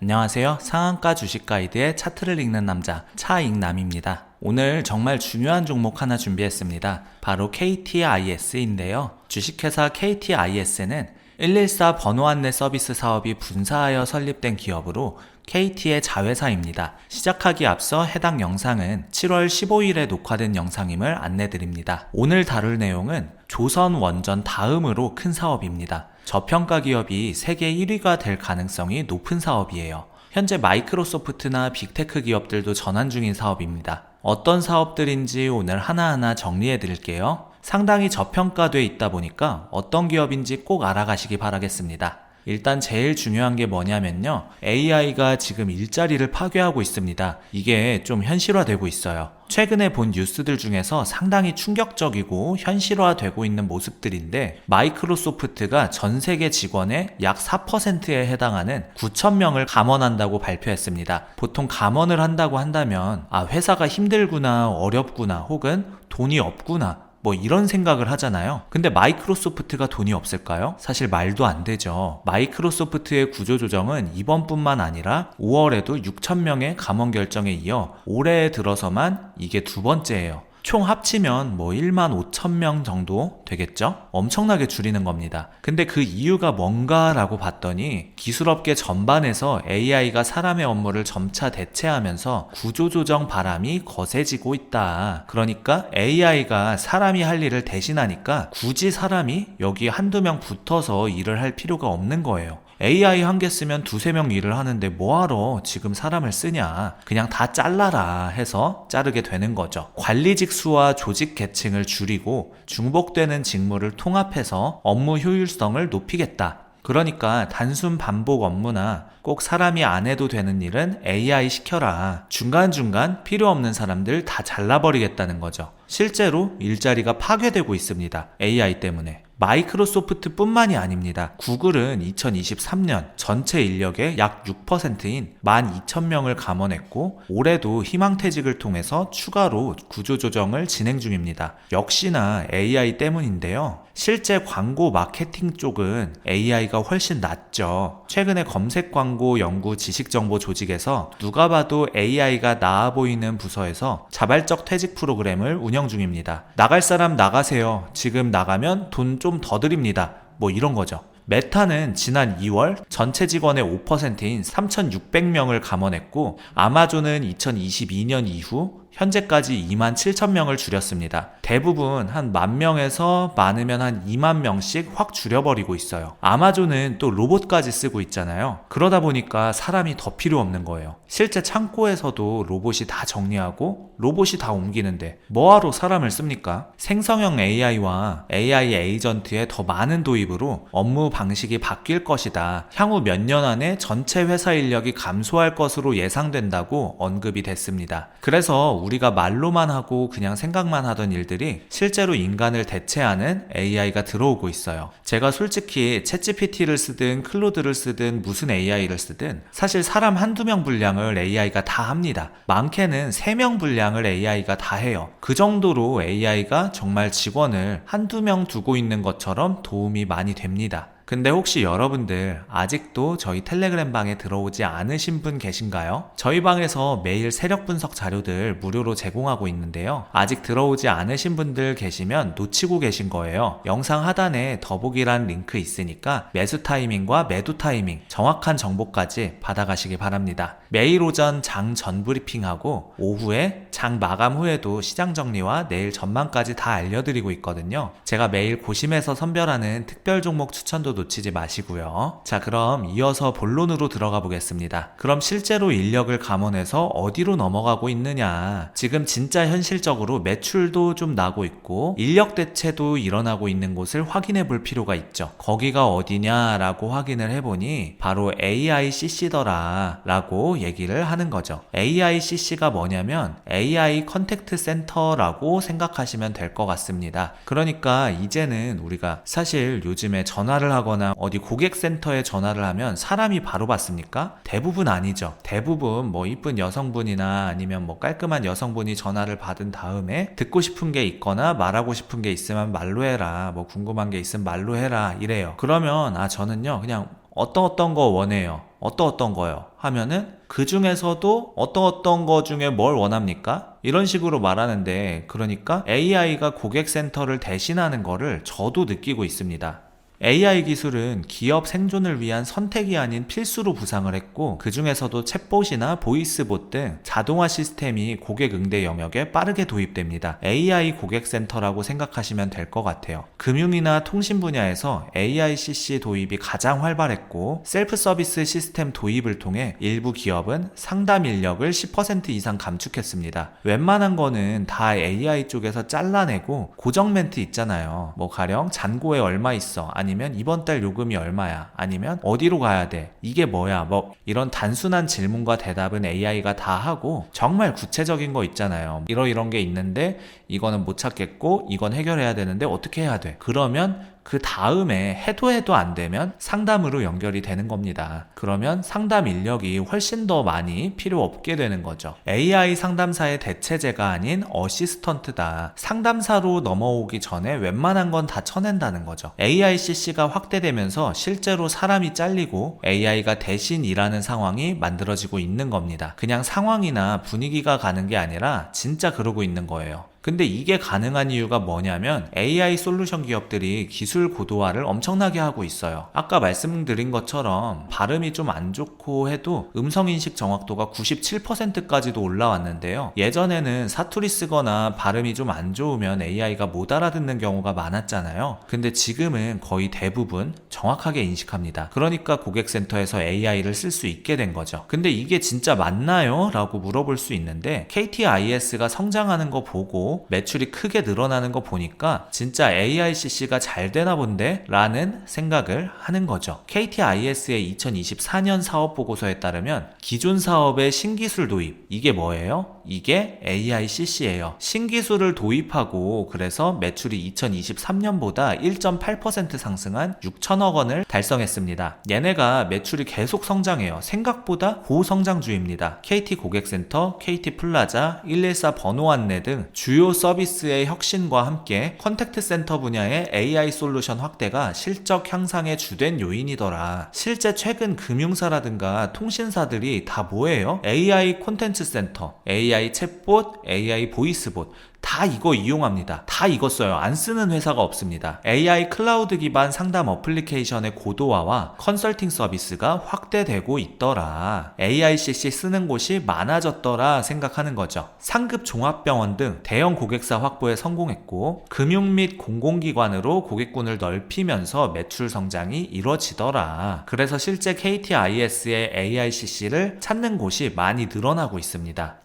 안녕하세요. 상한가 주식 가이드의 차트를 읽는 남자 차익남입니다. 오늘 정말 중요한 종목 하나 준비했습니다. 바로 KTIS인데요. 주식회사 KTIS는 114 번호 안내 서비스 사업이 분사하여 설립된 기업으로 KT의 자회사입니다. 시작하기 앞서 해당 영상은 7월 15일에 녹화된 영상임을 안내드립니다. 오늘 다룰 내용은 조선 원전 다음으로 큰 사업입니다. 저평가 기업이 세계 1위가 될 가능성이 높은 사업이에요. 현재 마이크로소프트나 빅테크 기업들도 전환 중인 사업입니다. 어떤 사업들인지 오늘 하나하나 정리해 드릴게요. 상당히 저평가돼 있다 보니까 어떤 기업인지 꼭 알아가시기 바라겠습니다. 일단 제일 중요한 게 뭐냐면요. AI가 지금 일자리를 파괴하고 있습니다. 이게 좀 현실화되고 있어요. 최근에 본 뉴스들 중에서 상당히 충격적이고 현실화되고 있는 모습들인데 마이크로소프트가 전 세계 직원의 약 4%에 해당하는 9,000명을 감원한다고 발표했습니다. 보통 감원을 한다고 한다면 아 회사가 힘들구나 어렵구나 혹은 돈이 없구나 뭐 이런 생각을 하잖아요. 근데 마이크로소프트가 돈이 없을까요? 사실 말도 안 되죠. 마이크로소프트의 구조조정은 이번뿐만 아니라 5월에도 6,000명의 감원 결정에 이어 올해에 들어서만 이게 두 번째예요. 총 합치면 뭐 1만 5천 명 정도 되겠죠? 엄청나게 줄이는 겁니다. 근데 그 이유가 뭔가라고 봤더니 기술업계 전반에서 AI가 사람의 업무를 점차 대체하면서 구조조정 바람이 거세지고 있다. 그러니까 AI가 사람이 할 일을 대신하니까 굳이 사람이 여기 한두 명 붙어서 일을 할 필요가 없는 거예요. AI 한 개 쓰면 두세 명 일을 하는데 뭐하러 지금 사람을 쓰냐. 그냥 다 잘라라 해서 자르게 되는 거죠. 관리직 수와 조직 계층을 줄이고 중복되는 직무를 통합해서 업무 효율성을 높이겠다. 그러니까 단순 반복 업무나 꼭 사람이 안 해도 되는 일은 AI 시켜라. 중간중간 필요 없는 사람들 다 잘라버리겠다는 거죠. 실제로 일자리가 파괴되고 있습니다. AI 때문에. 마이크로소프트 뿐만이 아닙니다. 구글은 2023년 전체 인력의 약 6%인 12,000명을 감원했고 올해도 희망퇴직을 통해서 추가로 구조조정을 진행 중입니다. 역시나 AI 때문인데요. 실제 광고 마케팅 쪽은 AI가 훨씬 낫죠. 최근에 검색 광고 연구 지식 정보 조직에서 누가 봐도 AI가 나아 보이는 부서에서 자발적 퇴직 프로그램을 운영 중입니다. 나갈 사람 나가세요. 지금 나가면 돈좀 더 드립니다. 뭐 이런 거죠. 메타는 지난 2월 전체 직원의 5%인 3,600명을 감원했고 아마존은 2022년 이후 현재까지 2만 7천 명을 줄였습니다. 대부분 한 만 명에서 많으면 한 2만 명씩 확 줄여버리고 있어요. 아마존은 또 로봇까지 쓰고 있잖아요. 그러다 보니까 사람이 더 필요 없는 거예요. 실제 창고에서도 로봇이 다 정리하고 로봇이 다 옮기는데 뭐하러 사람을 씁니까? 생성형 AI와 AI 에이전트의 더 많은 도입으로 업무 방식이 바뀔 것이다. 향후 몇 년 안에 전체 회사 인력이 감소할 것으로 예상된다고 언급이 됐습니다. 그래서 우리가 말로만 하고 그냥 생각만 하던 일들이 실제로 인간을 대체하는 AI가 들어오고 있어요. 제가 솔직히 챗GPT를 쓰든 클로드를 쓰든 무슨 AI를 쓰든 사실 사람 한두 명 분량을 AI가 다 합니다. 많게는 3명 분량을 AI가 다 해요. 그 정도로 AI가 정말 직원을 한두 명 두고 있는 것처럼 도움이 많이 됩니다. 근데 혹시 여러분들 아직도 저희 텔레그램 방에 들어오지 않으신 분 계신가요? 저희 방에서 매일 세력 분석 자료들 무료로 제공하고 있는데요. 아직 들어오지 않으신 분들 계시면 놓치고 계신 거예요. 영상 하단에 더보기란 링크 있으니까 매수 타이밍과 매도 타이밍 정확한 정보까지 받아가시기 바랍니다. 매일 오전 장 전 브리핑하고 오후에 장 마감 후에도 시장 정리와 내일 전망까지 다 알려드리고 있거든요. 제가 매일 고심해서 선별하는 특별 종목 추천도 놓치지 마시고요. 자, 그럼 이어서 본론으로 들어가 보겠습니다. 그럼 실제로 인력을 감원해서 어디로 넘어가고 있느냐? 지금 진짜 현실적으로 매출도 좀 나고 있고 인력 대체도 일어나고 있는 곳을 확인해 볼 필요가 있죠. 거기가 어디냐라고 확인을 해보니 바로 AICC더라 라고 얘기를 하는 거죠. AICC가 뭐냐면 AI 컨택트 센터라고 생각하시면 될 것 같습니다. 그러니까 이제는 우리가 사실 요즘에 전화를 하거나 어디 고객센터에 전화를 하면 사람이 바로 받습니까? 대부분 아니죠. 대부분 뭐 이쁜 여성분이나 아니면 뭐 깔끔한 여성분이 전화를 받은 다음에 듣고 싶은 게 있거나 말하고 싶은 게 있으면 말로 해라. 뭐 궁금한 게 있으면 말로 해라. 이래요. 그러면 아 저는요 그냥 어떤 어떤 거 원해요. 어떤 어떤 거요. 하면은 그 중에서도 어떤 어떤 거 중에 뭘 원합니까? 이런 식으로 말하는데 그러니까 AI가 고객센터를 대신하는 거를 저도 느끼고 있습니다. AI 기술은 기업 생존을 위한 선택이 아닌 필수로 부상을 했고 그 중에서도 챗봇이나 보이스봇 등 자동화 시스템이 고객 응대 영역에 빠르게 도입됩니다. AI 고객센터라고 생각하시면 될 것 같아요. 금융이나 통신 분야에서 AI CC 도입이 가장 활발했고 셀프 서비스 시스템 도입을 통해 일부 기업은 상담 인력을 10% 이상 감축했습니다. 웬만한 거는 다 AI 쪽에서 잘라내고 고정 멘트 있잖아요. 뭐 가령 잔고에 얼마 있어 아니 면 이번 달 요금이 얼마야? 아니면 어디로 가야 돼? 이게 뭐야? 뭐 이런 단순한 질문과 대답은 AI가 다 하고 정말 구체적인 거 있잖아요. 이러 이런 게 있는데 이거는 못 찾겠고 이건 해결해야 되는데 어떻게 해야 돼? 그러면 그 다음에 해도 해도 안 되면 상담으로 연결이 되는 겁니다. 그러면 상담 인력이 훨씬 더 많이 필요 없게 되는 거죠. AI 상담사의 대체제가 아닌 어시스턴트다. 상담사로 넘어오기 전에 웬만한 건 다 쳐낸다는 거죠. AI CC가 확대되면서 실제로 사람이 잘리고 AI가 대신 일하는 상황이 만들어지고 있는 겁니다. 그냥 상황이나 분위기가 가는 게 아니라 진짜 그러고 있는 거예요. 근데 이게 가능한 이유가 뭐냐면 AI 솔루션 기업들이 기술 고도화를 엄청나게 하고 있어요. 아까 말씀드린 것처럼 발음이 좀 안 좋고 해도 음성인식 정확도가 97%까지도 올라왔는데요. 예전에는 사투리 쓰거나 발음이 좀 안 좋으면 AI가 못 알아듣는 경우가 많았잖아요. 근데 지금은 거의 대부분 정확하게 인식합니다. 그러니까 고객센터에서 AI를 쓸 수 있게 된 거죠. 근데 이게 진짜 맞나요? 라고 물어볼 수 있는데 KTIS가 성장하는 거 보고 매출이 크게 늘어나는 거 보니까 진짜 AICC가 잘 되나 본데? 라는 생각을 하는 거죠. KTIS의 2024년 사업 보고서에 따르면 기존 사업의 신기술 도입, 이게 뭐예요? 이게 AICC예요. 신기술을 도입하고 그래서 매출이 2023년보다 1.8% 상승한 6천억 원을 달성했습니다. 얘네가 매출이 계속 성장해요. 생각보다 고성장주입니다. KT 고객센터, KT 플라자, 114 번호 안내 등 주요 서비스의 혁신과 함께 컨택트 센터 분야의 AI 솔루션 확대가 실적 향상의 주된 요인이더라. 실제 최근 금융사라든가 통신사들이 다 뭐예요? AI 콘텐츠 센터, AI 챗봇, AI 보이스봇 다 이거 이용합니다. 다 이거 써요. 안 쓰는 회사가 없습니다. AI 클라우드 기반 상담 어플리케이션의 고도화와 컨설팅 서비스가 확대되고 있더라. AICC 쓰는 곳이 많아졌더라 생각하는 거죠. 상급 종합병원 등 대형 고객사 확보에 성공했고 금융 및 공공기관으로 고객군을 넓히면서 매출 성장이 이루어지더라. 그래서 실제 KTIS의 AICC를 찾는 곳이 많이 늘어나고 있습니다.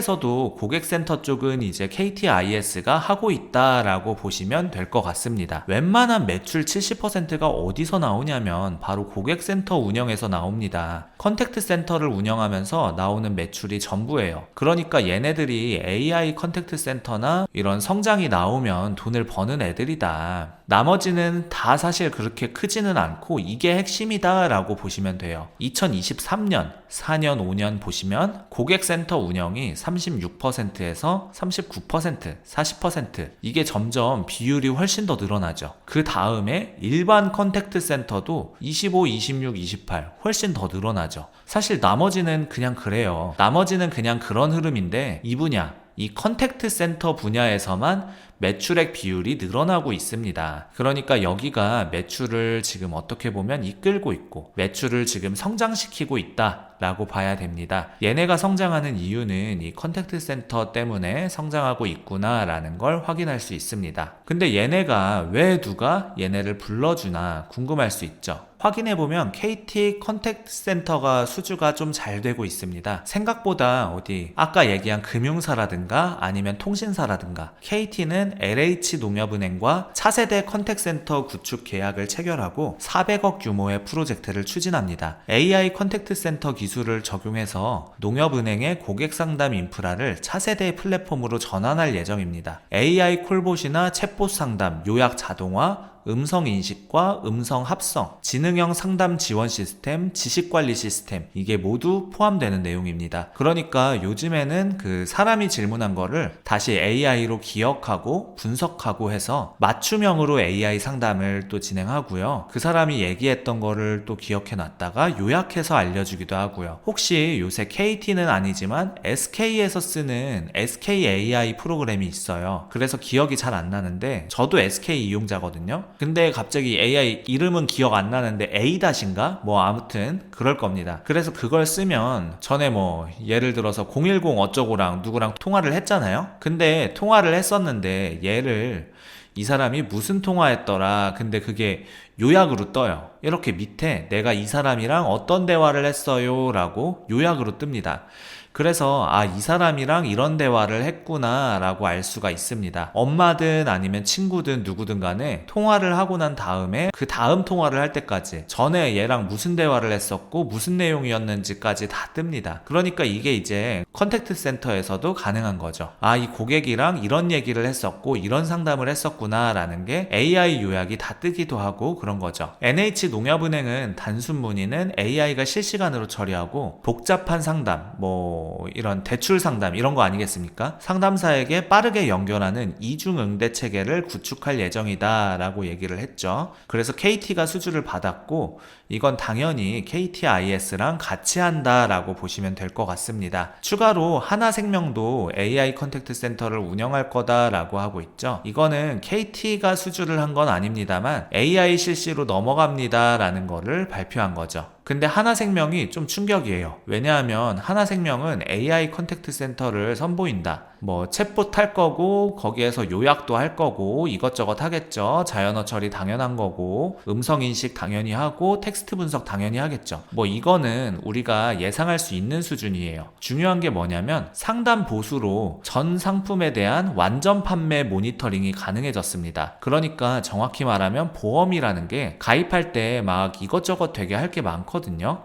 KT에서도 고객센터 쪽은 이제 KT KTIS가 하고 있다라고 보시면 될 것 같습니다. 웬만한 매출 70%가 어디서 나오냐면 바로 고객센터 운영에서 나옵니다. 컨택트 센터를 운영하면서 나오는 매출이 전부예요. 그러니까 얘네들이 AI 컨택트 센터나 이런 성장이 나오면 돈을 버는 애들이다. 나머지는 다 사실 그렇게 크지는 않고 이게 핵심이다 라고 보시면 돼요. 2023년, 4년, 5년 보시면 고객센터 운영이 36%에서 39%, 40% 이게 점점 비율이 훨씬 더 늘어나죠. 그 다음에 일반 컨택트 센터도 25, 26, 28 훨씬 더 늘어나죠. 사실 나머지는 그냥 그래요. 나머지는 그냥 그런 흐름인데 이 분야, 이 컨택트 센터 분야에서만 매출액 비율이 늘어나고 있습니다. 그러니까 여기가 매출을 지금 어떻게 보면 이끌고 있고 매출을 지금 성장시키고 있다. 라고 봐야 됩니다. 얘네가 성장하는 이유는 이 컨택트 센터 때문에 성장하고 있구나 라는 걸 확인할 수 있습니다. 근데 얘네가 왜 누가 얘네를 불러주나 궁금할 수 있죠. 확인해보면 KT 컨택트 센터가 수주가 좀 잘 되고 있습니다. 생각보다 어디 아까 얘기한 금융사라든가 아니면 통신사라든가 KT는 LH농협은행과 차세대 컨택트 센터 구축 계약을 체결하고 400억 규모의 프로젝트를 추진합니다. AI 컨택트 센터 기술을 적용해서 농협은행의 고객 상담 인프라를 차세대 플랫폼으로 전환할 예정입니다. AI 콜봇이나 챗봇 상담, 요약 자동화, 음성 인식과 음성 합성, 지능형 상담 지원 시스템, 지식 관리 시스템 이게 모두 포함되는 내용입니다. 그러니까 요즘에는 그 사람이 질문한 거를 다시 AI로 기억하고 분석하고 해서 맞춤형으로 AI 상담을 또 진행하고요. 그 사람이 얘기했던 거를 또 기억해 놨다가 요약해서 알려주기도 하고요. 혹시 요새 KT는 아니지만 SK에서 쓰는 SK AI 프로그램이 있어요. 그래서 기억이 잘 안 나는데 저도 SK 이용자거든요. 근데 갑자기 AI 이름은 기억 안 나는데 A-인가? 뭐 아무튼 그럴 겁니다. 그래서 그걸 쓰면 전에 뭐 예를 들어서 010 어쩌고랑 누구랑 통화를 했잖아요. 근데 통화를 했었는데 얘를 이 사람이 무슨 통화했더라. 근데 그게 요약으로 떠요. 이렇게 밑에 내가 이 사람이랑 어떤 대화를 했어요. 라고 요약으로 뜹니다. 그래서 아, 이 사람이랑 이런 대화를 했구나 라고 알 수가 있습니다. 엄마든 아니면 친구든 누구든 간에 통화를 하고 난 다음에 그 다음 통화를 할 때까지 전에 얘랑 무슨 대화를 했었고 무슨 내용이었는지까지 다 뜹니다. 그러니까 이게 이제 컨택트 센터에서도 가능한 거죠. 아, 이 고객이랑 이런 얘기를 했었고 이런 상담을 했었구나 라는 게 AI 요약이 다 뜨기도 하고 그런 거죠. NH농협은행은 단순 문의는 AI가 실시간으로 처리하고 복잡한 상담, 뭐 이런 대출 상담 이런 거 아니겠습니까? 상담사에게 빠르게 연결하는 이중응대 체계를 구축할 예정이다라고 얘기를 했죠. 그래서 KT가 수주를 받았고 이건 당연히 KTIS랑 같이 한다라고 보시면 될 것 같습니다. 추가로 하나생명도 AI 컨택트 센터를 운영할 거다라고 하고 있죠. 이거는 KT가 수주를 한 건 아닙니다만 AI 실 시로 넘어갑니다라는 거를 발표한 거죠. 근데 하나생명이 좀 충격이에요. 왜냐하면 하나생명은 AI 컨택트 센터를 선보인다. 뭐 챗봇 할 거고 거기에서 요약도 할 거고 이것저것 하겠죠. 자연어 처리 당연한 거고 음성 인식 당연히 하고 텍스트 분석 당연히 하겠죠. 뭐 이거는 우리가 예상할 수 있는 수준이에요. 중요한 게 뭐냐면 상담 보수로 전 상품에 대한 완전 판매 모니터링이 가능해졌습니다. 그러니까 정확히 말하면 보험이라는 게 가입할 때 막 이것저것 되게 할 게 많거든요.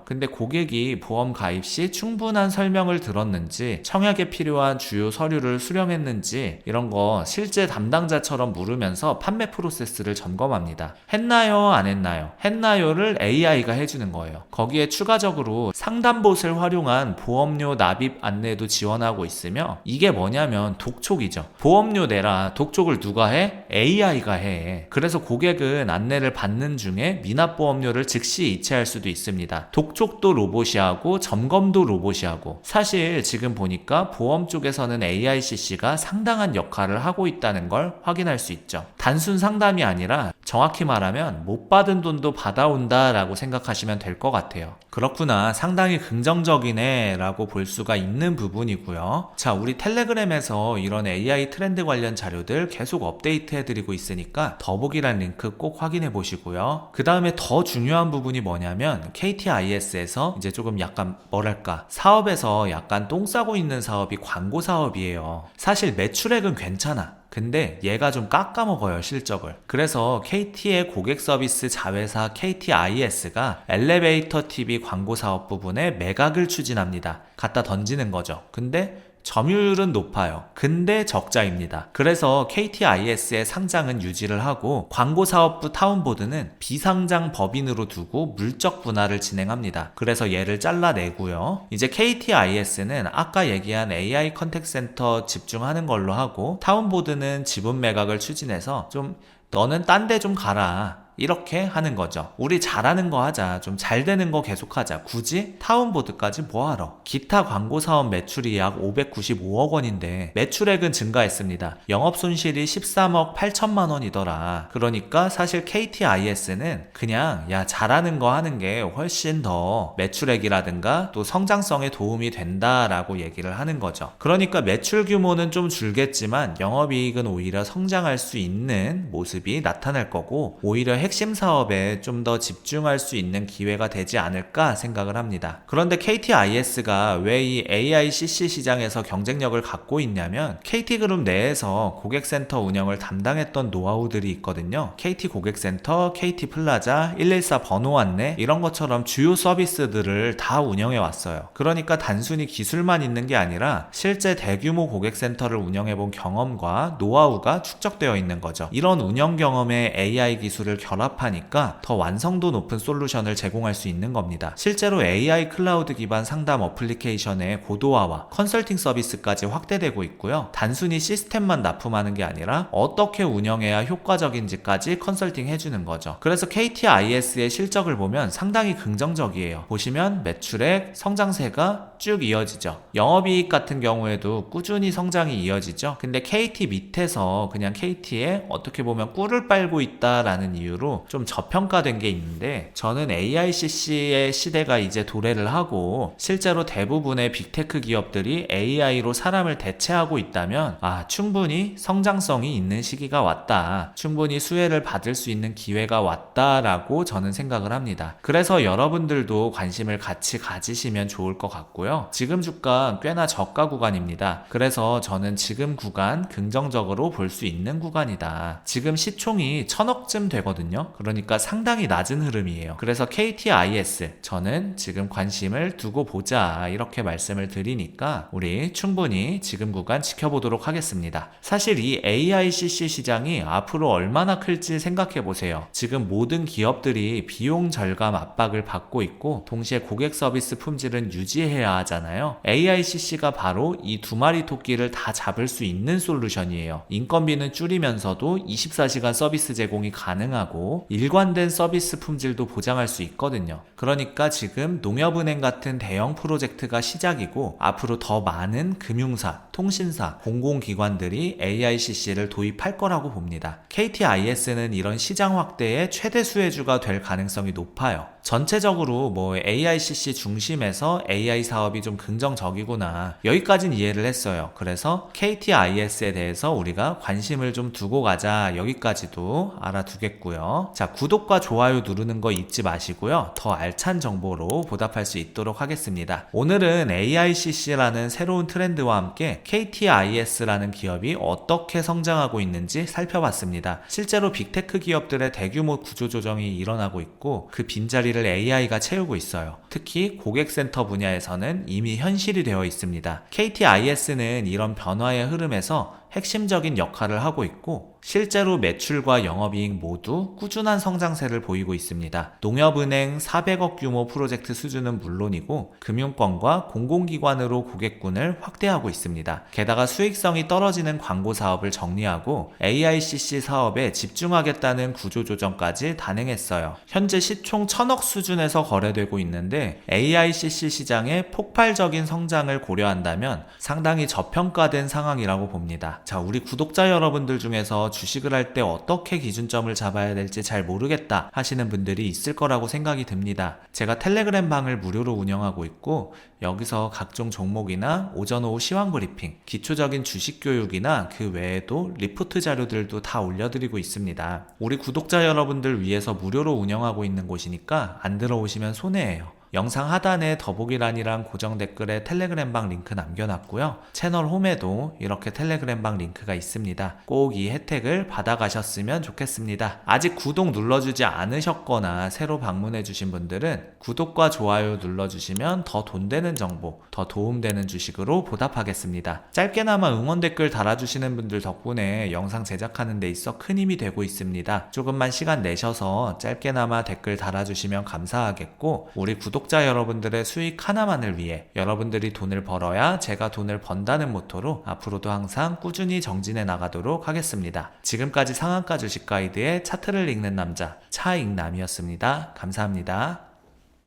근데 고객이 보험 가입 시 충분한 설명을 들었는지 청약에 필요한 주요 서류를 수령했는지 이런 거 실제 담당자처럼 물으면서 판매 프로세스를 점검합니다. 했나요? 안 했나요? 했나요를 AI가 해주는 거예요. 거기에 추가적으로 상담봇을 활용한 보험료 납입 안내도 지원하고 있으며 이게 뭐냐면 독촉이죠. 보험료 내라. 독촉을 누가 해? AI가 해. 그래서 고객은 안내를 받는 중에 미납보험료를 즉시 이체할 수도 있습니다. 독촉도 로봇이 하고 점검도 로봇이 하고 사실 지금 보니까 보험 쪽에서는 AICC가 상당한 역할을 하고 있다는 걸 확인할 수 있죠. 단순 상담이 아니라 정확히 말하면 못 받은 돈도 받아온다 라고 생각하시면 될 것 같아요. 그렇구나. 상당히 긍정적이네 라고 볼 수가 있는 부분이고요. 자, 우리 텔레그램에서 이런 AI 트렌드 관련 자료들 계속 업데이트 해드리고 있으니까 더보기란 링크 꼭 확인해 보시고요. 그 다음에 더 중요한 부분이 뭐냐면 KTIS에서 이제 조금 약간 뭐랄까 사업에서 약간 똥 싸고 있는 사업이 광고 사업이에요. 사실 매출액은 괜찮아. 근데 얘가 좀 깎아먹어요 실적을 그래서 KT의 고객 서비스 자회사 KTIS가 엘리베이터 TV 광고 사업 부분에 매각을 추진합니다 갖다 던지는 거죠 근데 점유율은 높아요. 근데 적자입니다. 그래서 KTIS의 상장은 유지를 하고 광고사업부 타운보드는 비상장 법인으로 두고 물적 분할을 진행합니다. 그래서 얘를 잘라내고요. 이제 KTIS는 아까 얘기한 AI 컨택 센터 집중하는 걸로 하고 타운보드는 지분 매각을 추진해서 좀 너는 딴 데 좀 가라. 이렇게 하는 거죠. 우리 잘하는 거 하자. 좀 잘 되는 거 계속하자. 굳이 타운보드까지 뭐하러? 기타 광고 사업 매출이 약 595억 원인데 매출액은 증가했습니다. 영업 손실이 13억 8천만 원이더라. 그러니까 사실 KTIS는 그냥 야 잘하는 거 하는 게 훨씬 더 매출액이라든가 또 성장성에 도움이 된다라고 얘기를 하는 거죠. 그러니까 매출 규모는 좀 줄겠지만 영업이익은 오히려 성장할 수 있는 모습이 나타날 거고 오히려 핵심 사업에 좀 더 집중할 수 있는 기회가 되지 않을까 생각을 합니다. 그런데 KTIS가 왜 이 AICC 시장에서 경쟁력을 갖고 있냐면 KT그룹 내에서 고객센터 운영을 담당했던 노하우들이 있거든요. KT 고객센터, KT 플라자, 114 번호 안내 이런 것처럼 주요 서비스들을 다 운영해 왔어요. 그러니까 단순히 기술만 있는 게 아니라 실제 대규모 고객센터를 운영해 본 경험과 노하우가 축적되어 있는 거죠. 이런 운영 경험에 AI 기술을 결 합하니까 더 완성도 높은 솔루션을 제공할 수 있는 겁니다. 실제로 AI 클라우드 기반 상담 어플리케이션의 고도화와 컨설팅 서비스까지 확대되고 있고요. 단순히 시스템만 납품하는 게 아니라 어떻게 운영해야 효과적인지까지 컨설팅 해주는 거죠. 그래서 KTIS의 실적을 보면 상당히 긍정적이에요. 보시면 매출액, 성장세가 쭉 이어지죠. 영업이익 같은 경우에도 꾸준히 성장이 이어지죠. 근데 KT 밑에서 그냥 KT에 어떻게 보면 꿀을 빨고 있다라는 이유로 좀 저평가된 게 있는데 저는 AICC의 시대가 이제 도래를 하고 실제로 대부분의 빅테크 기업들이 AI로 사람을 대체하고 있다면 아 충분히 성장성이 있는 시기가 왔다. 충분히 수혜를 받을 수 있는 기회가 왔다라고 저는 생각을 합니다. 그래서 여러분들도 관심을 같이 가지시면 좋을 것 같고요. 지금 주가 꽤나 저가 구간입니다. 그래서 저는 지금 구간 긍정적으로 볼 수 있는 구간이다. 지금 시총이 천억쯤 되거든요. 그러니까 상당히 낮은 흐름이에요. 그래서 KTIS 저는 지금 관심을 두고 보자 이렇게 말씀을 드리니까 우리 충분히 지금 구간 지켜보도록 하겠습니다. 사실 이 AICC 시장이 앞으로 얼마나 클지 생각해 보세요. 지금 모든 기업들이 비용 절감 압박을 받고 있고 동시에 고객 서비스 품질은 유지해야 하잖아요. AICC가 바로 이 두 마리 토끼를 다 잡을 수 있는 솔루션이에요. 인건비는 줄이면서도 24시간 서비스 제공이 가능하고 일관된 서비스 품질도 보장할 수 있거든요. 그러니까 지금 농협은행 같은 대형 프로젝트가 시작이고 앞으로 더 많은 금융사, 통신사, 공공기관들이 AICC를 도입할 거라고 봅니다. KTIS는 이런 시장 확대의 최대 수혜주가 될 가능성이 높아요. 전체적으로 뭐 AICC 중심에서 AI 사업이 좀 긍정적이구나. 여기까진 이해를 했어요. 그래서 KTIS에 대해서 우리가 관심을 좀 두고 가자. 여기까지도 알아두겠고요. 자, 구독과 좋아요 누르는 거 잊지 마시고요. 더 알찬 정보로 보답할 수 있도록 하겠습니다. 오늘은 AICC라는 새로운 트렌드와 함께 KTIS라는 기업이 어떻게 성장하고 있는지 살펴봤습니다. 실제로 빅테크 기업들의 대규모 구조조정이 일어나고 있고 그 빈자리를 AI가 채우고 있어요. 특히 고객센터 분야에서는 이미 현실이 되어 있습니다. KTIS는 이런 변화의 흐름에서 핵심적인 역할을 하고 있고 실제로 매출과 영업이익 모두 꾸준한 성장세를 보이고 있습니다. 농협은행 400억 규모 프로젝트 수준은 물론이고 금융권과 공공기관으로 고객군을 확대하고 있습니다. 게다가 수익성이 떨어지는 광고 사업을 정리하고 AICC 사업에 집중하겠다는 구조조정까지 단행했어요. 현재 시총 1000억 수준에서 거래되고 있는데 AICC 시장의 폭발적인 성장을 고려한다면 상당히 저평가된 상황이라고 봅니다. 자, 우리 구독자 여러분들 중에서 주식을 할 때 어떻게 기준점을 잡아야 될지 잘 모르겠다 하시는 분들이 있을 거라고 생각이 듭니다. 제가 텔레그램 방을 무료로 운영하고 있고 여기서 각종 종목이나 오전 오후 시황 브리핑, 기초적인 주식 교육이나 그 외에도 리포트 자료들도 다 올려드리고 있습니다. 우리 구독자 여러분들 위해서 무료로 운영하고 있는 곳이니까 안 들어오시면 손해예요. 영상 하단에 더보기란이랑 고정 댓글에 텔레그램방 링크 남겨놨고요. 채널 홈에도 이렇게 텔레그램방 링크가 있습니다. 꼭 이 혜택을 받아가셨으면 좋겠습니다. 아직 구독 눌러주지 않으셨거나 새로 방문해주신 분들은 구독과 좋아요 눌러주시면 더 돈 되는 정보, 더 도움되는 주식으로 보답하겠습니다. 짧게나마 응원 댓글 달아주시는 분들 덕분에 영상 제작하는 데 있어 큰 힘이 되고 있습니다. 조금만 시간 내셔서 짧게나마 댓글 달아주시면 감사하겠고 우리 구독자 여러분들의 수익 하나만을 위해 여러분들이 돈을 벌어야 제가 돈을 번다는 모토로 앞으로도 항상 꾸준히 정진해 나가도록 하겠습니다. 지금까지 상한가 주식 가이드의 차트를 읽는 남자 차익남이었습니다. 감사합니다.